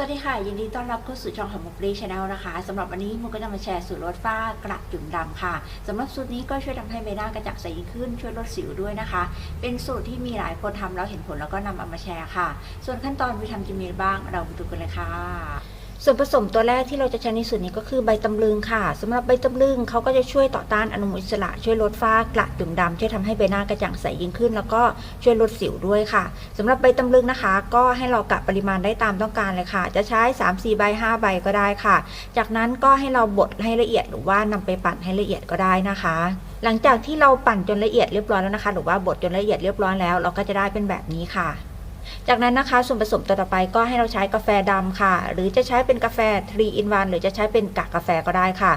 สวัสดีค่ะ ยินดีต้อนรับเข้าสู่ช่องของมุกรีชาแนลนะคะสำหรับวันนี้มุกก็จะมาแชร์สูตรลดฝ้ากระจุ่มดำค่ะสำหรับสูตรนี้ก็ช่วยทำให้ใบหน้ากระจ่างใสยิ่งขึ้น ช่วยลดสิวด้วยนะคะ เป็นสูตรที่มีหลายคนทำแล้วเห็นผลแล้วก็นำเอามาแชร์ค่ะ ส่วนขั้นตอนวิธีทำจะมีอะไรบ้างเราไปดูกันเลยค่ะ ส่วนผสมตัวแรกที่เราจะใช้ในสูตรนี้ก็คือใบตำลึงค่ะสำหรับใบตำลึงเขาก็จะช่วยต่อต้านอนุมูลอิสระช่วยลดฝ้ากระจุ่มดำช่วยทำให้ใบหน้ากระจ่างใสยิ่งขึ้น แล้วก็ช่วยลดสิวด้วยค่ะสำหรับใบตำลึงนะคะ ก็ให้เรากะปริมาณได้ตามต้องการเลยค่ะ จะใช้ 3 4 ใบ 5 ใบก็ได้ค่ะ จากนั้นก็ให้เราบดให้ละเอียดหรือว่านำไปปั่นให้ละเอียดก็ได้นะคะ หลังจากที่เราปั่นจนละเอียดเรียบร้อยแล้วนะคะ หรือว่าบดจนละเอียดเรียบร้อยแล้ว เราก็จะได้เป็นแบบนี้ค่ะ จากนั้นนะคะส่วนผสมต่อไปก็ให้เราใช้กาแฟดำค่ะ หรือจะใช้เป็นกาแฟ3 in 1หรือจะใช้เป็นกากกาแฟก็ได้ค่ะ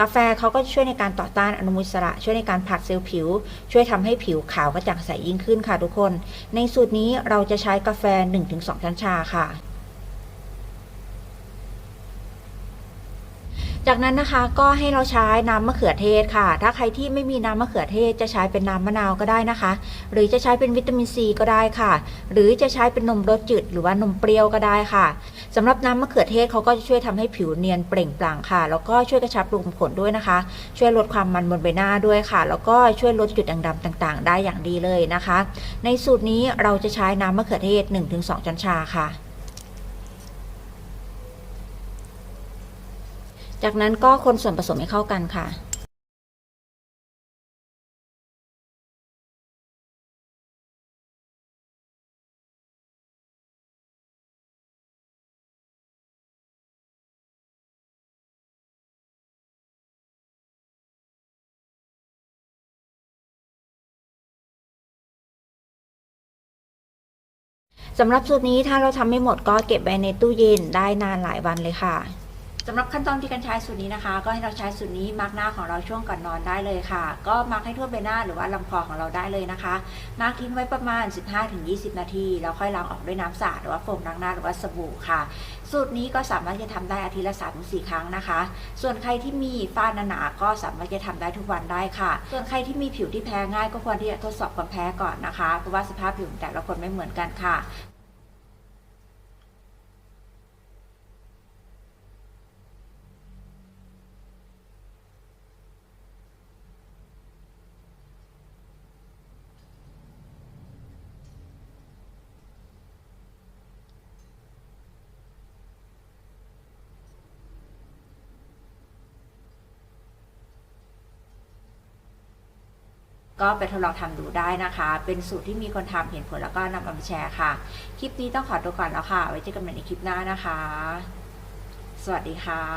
กาแฟเขาก็ช่วยในการต่อต้านอนุมูลอิสระ ช่วยในการผลัดเซลล์ผิว ช่วยทำให้ผิวขาวกระจ่างใสยิ่งขึ้นค่ะทุกคน ในสูตรนี้เราจะใช้กาแฟ 1-2 ช้อนชาค่ะ จากนั้นนะคะก็ให้เราใช้น้ำมะเขือเทศค่ะ ถ้าใครที่ไม่มีน้ำมะเขือเทศจะใช้เป็นน้ำมะนาวก็ได้นะคะ หรือจะใช้เป็นวิตามินซีก็ได้ค่ะ หรือจะใช้เป็นนมรสจืดหรือว่านมเปรี้ยวก็ได้ค่ะสำหรับน้ำมะเขือเทศเขาก็จะช่วยทำให้ผิวเนียนเปล่งปลั่งค่ะ แล้วก็ช่วยกระชับรูขุมขนด้วยนะคะ ช่วยลดความมันบนใบหน้าด้วยค่ะ แล้วก็ช่วยลดจุดด่างดำต่างๆ ได้อย่างดีเลยนะคะ ในสูตรนี้เราจะใช้น้ำมะเขือเทศ 1-2 ช้อนชาค่ะ จากนั้นก็คนส่วนผสมให้เข้ากันค่ะ สำหรับสูตรนี้ถ้าเราทำไม่หมดก็เก็บไว้ในตู้เย็นได้นานหลายวันเลยค่ะ สำหรับขั้นตอนที่การใช้สูตรนี้นะคะ ก็ให้เราใช้สูตรนี้มาร์กหน้าของเราช่วงก่อนนอนได้เลยค่ะ ก็มาร์กให้ทั่วใบหน้าหรือว่าลำคอของเราได้เลยนะคะมาร์กทิ้งไว้ประมาณ 15-20 นาทีแล้วค่อยล้างออกด้วยน้ำสะอาดหรือว่าโฟมล้างหน้าหรือว่าสบู่ค่ะ สูตรนี้ก็สามารถจะทำได้อาทิตย์ละ3-4 ครั้งนะคะ ส่วนใครที่มีฝ้าหนาๆก็สามารถจะทำได้ทุกวันได้ค่ะ ส่วนใครที่มีผิวที่แพ้ง่าย ก็ควรที่จะทดสอบความแพ้ก่อนนะคะ เพราะว่าสภาพผิวแต่ละคนไม่เหมือนกันค่ะ ก็ไปทดลองทำดูได้นะคะ เป็นสูตรที่มีคนทำเห็นผลแล้วก็นำมาแชร์ค่ะ คลิปนี้ต้องขอตัวก่อนแล้วค่ะ ไว้เจอกันใหม่ในคลิปหน้านะคะ สวัสดีค่ะ